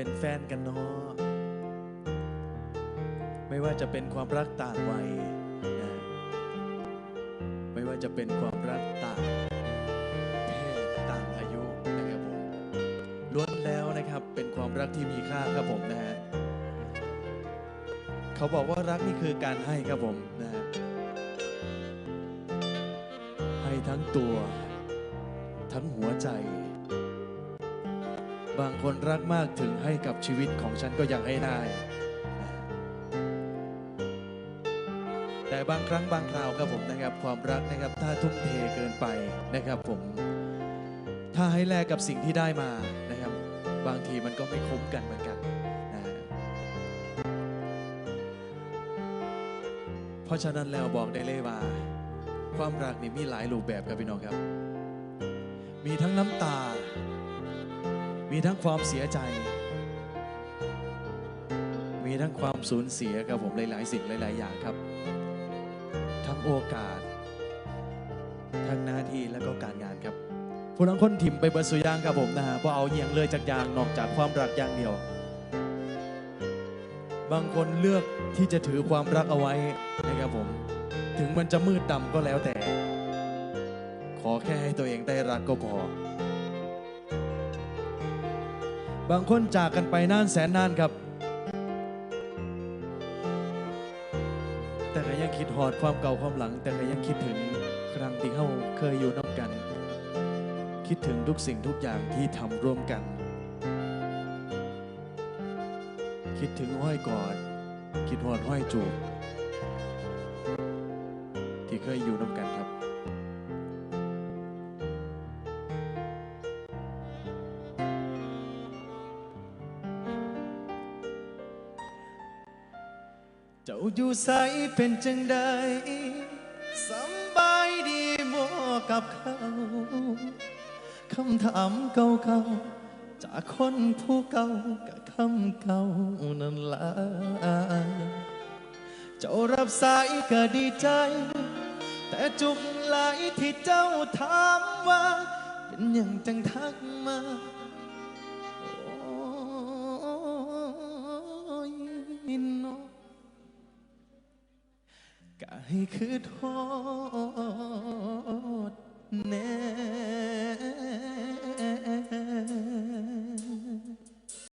เป็นแฟนกันเนาะไม่ว่าจะเป็นความรักต่างวัยนะไม่ว่าจะเป็นความรักต่างเพศต่างอายุนะครับผมล้วนแล้วนะครับเป็นความรักที่มีค่าครับผมนะฮะเขาบอกว่ารักนี่คือการให้ครับผมนะฮะให้ทั้งตัว ทั้งหัวใจ บางคนรักมากถึงให้กับชีวิตของฉันก็ยังให้ได้ แต่บางครั้งบางคราวครับผมนะครับ ความรักนะครับถ้าทุ่มเทเกินไปนะครับผม ถ้าให้แลกกับสิ่งที่ได้มานะครับ บางทีมันก็ไม่คุ้มกันเหมือนกันนะเพราะฉะนั้นแล้วบอกได้เลยว่า ความรักนี่มีหลายรูปแบบครับพี่น้องครับ มีทั้งน้ำตา มีทั้งความเสียใจ มีทั้งความสูญเสียครับผมหลาย ๆ สิ่งหลาย ๆ อย่างครับ ทั้งโอกาส ทั้งหน้าที่และก็การงานครับผู้นังคนถิ่มไปเบิดสุยางครับผมนะฮะเพราะเอาเยียงเลยจากยางนอกจากความรักอย่างเดียว บางคนเลือกที่จะถือความรักเอาไว้นะครับผม ถึงมันจะมืดดำก็แล้วแต่ ขอแค่ให้ตัวเองได้รักก็พอ บางคนจากกันไปนานแสนนานครับ แต่ก็ยังคิดหอดความเก่าความหลัง แต่ก็ยังคิดถึงครั้งที่เขาเคยอยู่น้ำกัน คิดถึงทุกสิ่งทุกอย่างที่ทำร่วมกัน คิดถึงห้อยกอด คิดหอดห้อยจูบที่เคยอยู่น้ำกันครับ เจ้าอยู่ใสเป็นจังใดสำบายดีบ่กับเขาคำถามเก่าๆจากคนผู้เก่ากับคำเก่านั่นละเจ้ารับสายก็ดีใจ แต่จุกหลายที่เจ้าถามว่า เป็นอย่างจังทักมา กายคือโทษแน่